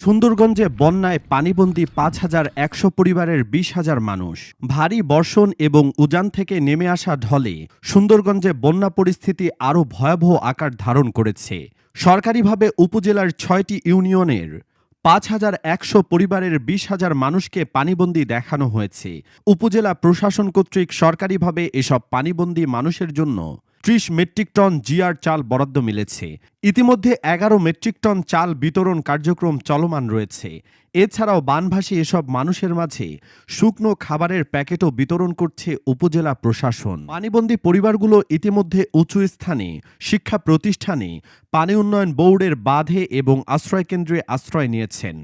সুন্দরগঞ্জে বন্যায় পানিবন্দী পাঁচ হাজার একশো পরিবারের বিশ হাজার মানুষ। ভারী বর্ষণ এবং উজান থেকে নেমে আসা ঢলে সুন্দরগঞ্জে বন্যা পরিস্থিতি আরও ভয়াবহ আকার ধারণ করেছে। সরকারিভাবে উপজেলার ছয়টি ইউনিয়নের পাঁচ হাজার একশো পরিবারের বিশ হাজার মানুষকে পানিবন্দী দেখানো হয়েছে। উপজেলা প্রশাসন কর্তৃক সরকারিভাবে এসব পানিবন্দী মানুষের জন্য ত্রিশ মেট্রিক টন জিআর চাল বরাদ্দ মিলেছে। ইতিমধ্যে এগারো মেট্রিক টন চাল বিতরণ কার্যক্রম চলমান রয়েছে। এছাড়াও বানভাসী এসব মানুষের মাঝে শুকনো খাবারের প্যাকেটও বিতরণ করছে উপজেলা প্রশাসন। পানিবন্দী পরিবারগুলো ইতিমধ্যে উঁচু স্থানে শিক্ষা প্রতিষ্ঠানে পানি উন্নয়ন বোর্ডের বাঁধে এবং আশ্রয়কেন্দ্রে আশ্রয় নিয়েছেন।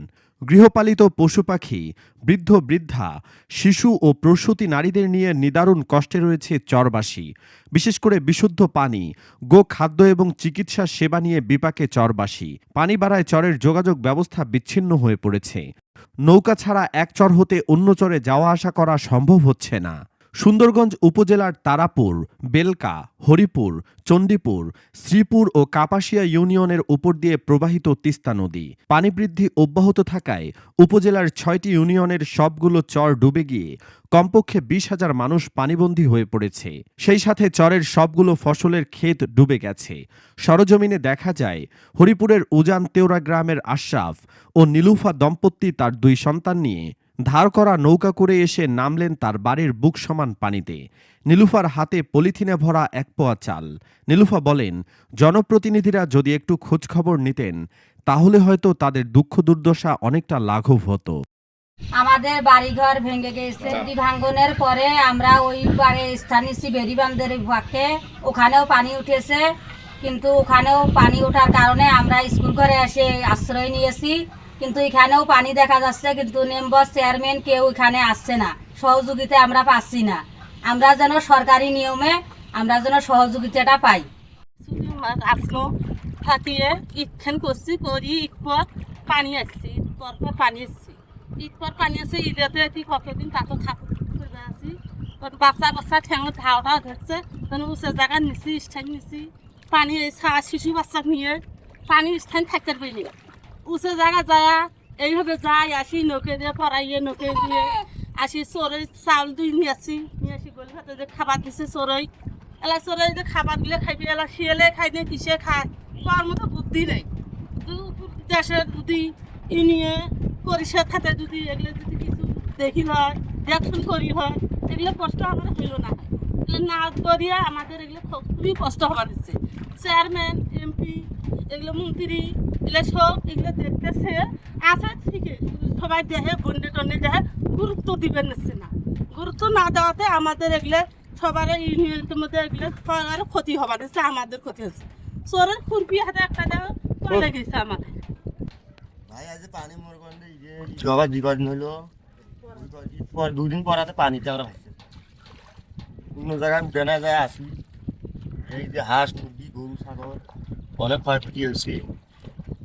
গৃহপালিত পশু পাখি, বৃদ্ধ, বৃদ্ধা, শিশু ও প্রসূতি নারীদের নিয়ে নিদারুণ কষ্টে রয়েছে চরবাসী। বিশেষ করে বিশুদ্ধ পানি, গো খাদ্য এবং চিকিৎসা সেবা নিয়ে বিপাকে চরবাসী। পানি বাড়ায় চরের যোগাযোগ ব্যবস্থা বিচ্ছিন্ন হয়ে পড়েছে। নৌকা ছাড়া এক চর হতে অন্য চরে যাওয়া আসা করা সম্ভব হচ্ছে না। সুন্দরগঞ্জ উপজেলার তারাপুর, বেলকা, হরিপুর, চণ্ডীপুর, শ্রীপুর ও কাপাসিয়া ইউনিয়নের উপর দিয়ে প্রবাহিত তিস্তা নদী। পানি বৃদ্ধি অব্যাহত থাকায় উপজেলার ছয়টি ইউনিয়নের সবগুলো চর ডুবে গিয়ে কমপক্ষে বিশ হাজার মানুষ পানিবন্দী হয়ে পড়েছে। সেই সাথে চরের সবগুলো ফসলের ক্ষেত ডুবে গেছে। সরজমিনে দেখা যায়, হরিপুরের উজান তেওরা গ্রামের আশরাফ ও নীলুফা দম্পতি তার দুই সন্তান নিয়ে ধার করা নৌকা করে এসে নামলেন তার বাড়ির বুক সমান পানিতে। নীলুফার হাতে পলিথিনে ভরা এক পোয়া চাল। নীলুফা বলেন, জনপ্রতিনিধিরা যদি একটু খোঁজখবর নিতেন, তাহলে হয়তো তাদের দুঃখ দুর্দশা অনেকটা লাঘব হতো। আমাদের বাড়িঘর ভেঙে গেছে। ভাঙ্গনের পরে আমরা ওই বাড়ি স্থানীয় বেরি বান্ধের পক্ষে ওখানেও পানি উঠেছে। কিন্তু ওখানেও পানি ওঠার কারণে আমরা স্কুল ঘরে এসে আশ্রয় নিয়েছি। কিন্তু এখানেও পানি দেখা যাচ্ছে, কিন্তু মেম্বার চেয়ারম্যান কেউ এখানে আসছে না। সহযোগিতা আমরা পাচ্ছি না। আমরা যেন সরকারি নিয়মে আমরা যেন সহযোগিতাটা পাই। আসলো থাকিয়ে ইটখান করছি, করি, ইট পানি আসছি, ইট পর পানি আসছি। ইট পানি আসছে ঈদেতে এটি কতদিন থাকতে করে আছি। বাচ্চা বাচ্চা ঠেঙে ধাও ধাও ধরছে তখন উঁচু জায়গা নিছি স্থান নিছি। পানি এই শিশু বাচ্চা নিয়ে, পানি স্থান থাকতে পারি উঁচু জায়গা যায়, এইভাবে যাই আসি নৌকে দিয়ে পড়াইয়ে নৌকে দিয়ে, আসি চোরই চাউল দুই নিয়ে আসি নিয়ে আসি গলি হাতে যে খাবার দিছে চোরই এলা চোরে যে খাবার দিলে খাইবি, এলা শিয়ালে খাই নে, কিসে খায়, তার মতো বুদ্ধি নেই। দেশের যদি ই নিয়ে পরিষদ খাতে যদি এগুলো যদি কিছু দেখি হয়, দেখুন করি হয়, এগুলো কষ্ট আমাদের হইল না। না করিয়া আমাদের এগুলো খুবই কষ্ট হবার দিচ্ছে। চেয়ারম্যান, এমপি, এগুলো মন্ত্রী এগুলো সব এগুলো দেখতেছে। আছে ঠিকই সবাই দেহে বন্যে টন্যে দেহে গুরুত্ব দিবেন নিচ্ছে না। গুরুত্ব না দেওয়াতে আমাদের এগুলো সবার ইউনিয়নের মধ্যে এগুলো সবার ক্ষতি হবার দিচ্ছে আমাদের ক্ষতি হচ্ছে। চোরের খুরপি হাতে একটা দেওয়া পড়ে গেছে আমাদের। ভাই আজ পানি মোর জগা বিকট পর দুদিন পর হাতে পানিতে আমরা ভাসছে অন্য জায়গায় উঠে যায় আসি। এই যে হাঁস মুরগি গরু ছাগল অনেক ক্ষয়ক্ষতি হয়েছে।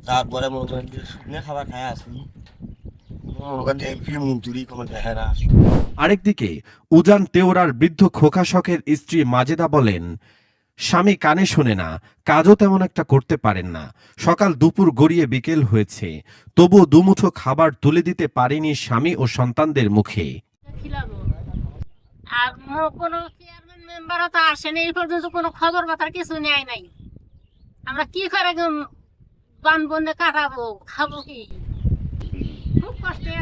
তারপরে মনে করেন যে শুকনো খাবার খায় আসি। আরেকদিকে উজান তেওরার বৃদ্ধ খোকা শখের স্ত্রী মাজেদা বলেন স্বামী কানে শোনে না কাজও তেমন একটা করতে পারেন না। সকাল দুপুর গড়িয়ে বিকেল হয়েছে তবুও দুমুঠো খাবার তুলে দিতে পারেনি স্বামী ও সন্তানদের মুখে। আর কোনো চেয়ারম্যান মেম্বারও তো আসেনি এই পর্যন্ত কোনো খবর বার্তার কিছু নেয় নাই। আমরা কি করে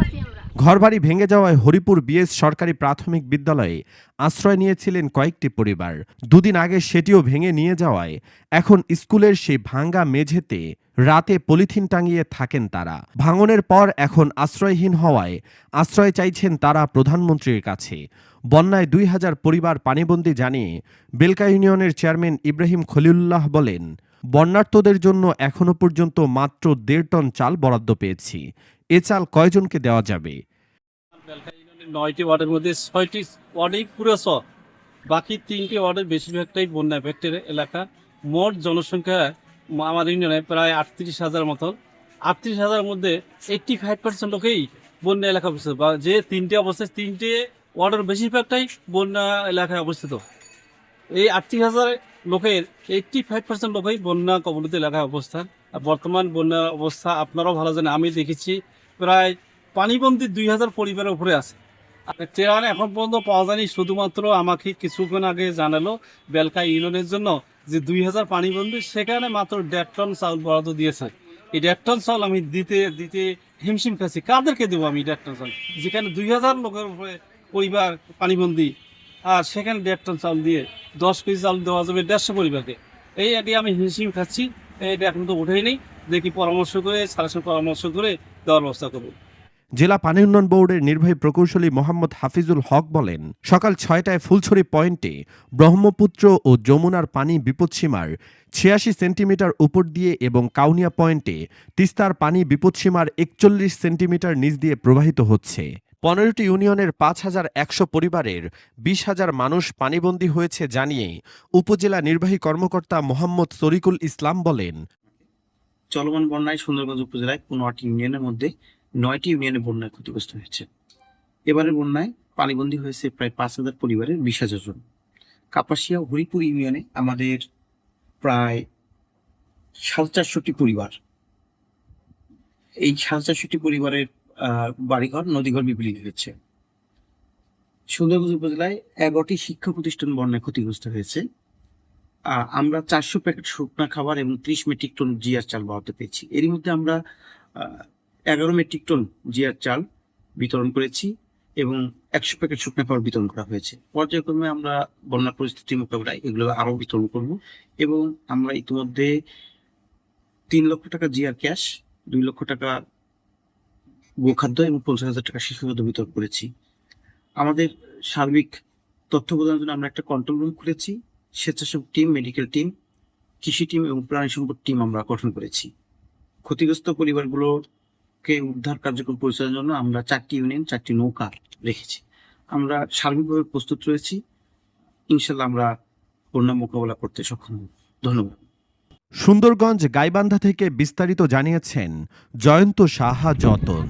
আছি আমরা। ঘরবাড়ি ভেঙে যাওয়ায় হরিপুর বিএস সরকারি প্রাথমিক বিদ্যালয়ে আশ্রয় নিয়েছিলেন কয়েকটি পরিবার। দুদিন আগে সেটিও ভেঙে নিয়ে যাওয়ায় এখন স্কুলের সেই ভাঙ্গা মেঝেতে রাতে পলিথিন টাঙিয়ে থাকেন তারা। ভাঙনের পর এখন আশ্রয়হীন হওয়ায় আশ্রয় চাইছেন তারা প্রধানমন্ত্রীর কাছে। বন্যায় দুই হাজার পরিবার পানিবন্দী জানিয়ে বেলকা ইউনিয়নের চেয়ারম্যান ইব্রাহিম খলিউল্লাহ বলেন বন্যার্তদের জন্য এখনও পর্যন্ত মাত্র দেড় টন চাল বরাদ্দ পেয়েছি। এ চাল কয়জনকে দেওয়া যাবে? নয়টি ওয়ার্ডের মধ্যে ছয়টি ওয়ার্ডেই পুরো বাকি তিনটি ওয়ার্ডের বেশিরভাগটাই বন্যা ভেক্টের এলাকা। মোট জনসংখ্যা আমার ইউনিয়নে প্রায় আটত্রিশ হাজার মতো। আটত্রিশ হাজারের মধ্যে এইট্টি ফাইভ পার্সেন্ট লোকেই বন্যা এলাকা অবস্থিত বা যে তিনটে অবস্থায় তিনটে ওয়ার্ডের বেশিরভাগটাই বন্যা এলাকায় অবস্থিত। এই আটত্রিশ হাজার লোকের এইট্টি ফাইভ পার্সেন্ট লোকই বন্যা কবলিত এলাকায় অবস্থান আর বর্তমান বন্যার অবস্থা আপনারাও ভালো জানেন, আমি দেখেছি, প্রায় পানিবন্দী দুই হাজার পরিবারের উপরে আছে। ত্রাণ এখন পর্যন্ত পাওয়া যায়নি, শুধুমাত্র আমাকে কিছুক্ষণ আগে জানালো বেলকা ইউনিয়নের জন্য যে দুই হাজার পানিবন্দী, সেখানে মাত্র দেড় টন চাউল বরাদ্দ দিয়েছে। এই দেড় টন চাউল আমি দিতে দিতে হিমশিম খাচ্ছি। কাদেরকে দেবো আমি দেড় টন চাউল? যেখানে দুই হাজার লোকের উপরে পরিবার পানিবন্দী, আর সেখানে দেড় টন চাউল দিয়ে দশ কেজি চাউল দেওয়া যাবে দেড়শো পরিবারকে। এই এটি আমি হিমশিম খাচ্ছি এটা এখন তো উঠেই নেই। দেখি পরামর্শ করে সারা পরামর্শ করে দেওয়ার ব্যবস্থা করব। জেলা পানি উন্নয়ন বোর্ডের নির্বাহী প্রকৌশলী মোহাম্মদ হাফিজুল হক বলেন, সকাল ছয়টায় ফুলছড়ি পয়েন্টে ব্রহ্মপুত্র ও যমুনার পানি বিপদসীমার ছিয়াশি সেন্টিমিটার উপর দিয়ে এবং কাউনিয়া পয়েন্টে তিস্তার পানি বিপদসীমার একচল্লিশ সেন্টিমিটার নিচ দিয়ে প্রবাহিত হচ্ছে। পনেরোটি ইউনিয়নের পাঁচ হাজার একশো পরিবারের বিশ হাজার মানুষ পানিবন্দী হয়েছে জানিয়ে উপজেলা নির্বাহী কর্মকর্তা মোহাম্মদ তরিকুল ইসলাম বলেন। চলমান বন্যায় সুন্দরগঞ্জ উপজেলায় পনেরোটি ইউনিয়নের মধ্যে নয়টি ইউনিয়নে বন্যায় ক্ষতিগ্রস্ত হয়েছে। এবারের বন্যায় পানিবন্দী হয়েছে প্রায় পাঁচ হাজার পরিবারের বিশ হাজার জন। কাপাসিয়া হরিপুর ইউনিয়নে আমাদের প্রায় সাড়ে চারশোটি পরিবার। এই সাড়ে চারশোটি পরিবারের বাড়িঘর, নদীঘর বিপরীত হয়েছে। সুন্দরগঞ্জ উপজেলায় এগারোটি শিক্ষা প্রতিষ্ঠান বন্যায় ক্ষতিগ্রস্ত হয়েছে। আমরা চারশো প্যাকেট শুকনা খাবার এবং ত্রিশ মেট্রিক টন জিয়ার চাল বরাদ্দ পেয়েছি। এরই মধ্যে আমরা এগারো মেট্রিক টন জিয়ার চাল বিতরণ করেছি এবং একশো প্যাকেট শুকনা খাবার বিতরণ করা হয়েছে। পর্যায়ক্রমে আমরা বন্যা পরিস্থিতি মোকাবিলায় এগুলো আরও বিতরণ করব এবং আমরা ইতিমধ্যে তিন লক্ষ টাকা জিয়ার ক্যাশ, দুই লক্ষ টাকা গোখাদ্য এবং পঞ্চাশ হাজার টাকা শিশু খাদ্য বিতরণ করেছি। আমাদের সার্বিক তথ্য প্রদানের জন্য আমরা একটা কন্ট্রোল রুম খুলেছি, স্বেচ্ছাসেবক টিম মেডিকেল টিম কৃষি টিম এবং প্রাণী সম্পদ টিম আমরা গঠন করেছি। ক্ষতিগ্রস্ত পরিবারগুলোকে উদ্ধার কার্যক্রম পরিচালনার জন্য আমরা চারটি ইউনিয়ন, চারটি নৌকা রেখেছি। আমরা সার্বিকভাবে প্রস্তুত রয়েছি। ইনশাল্লাহ আমরা বন্যা মোকাবেলা করতে সক্ষম হব। ধন্যবাদ। সুন্দরগঞ্জ গাইবান্ধা থেকে বিস্তারিত জানিয়েছেন জয়ন্ত সাহা যতন।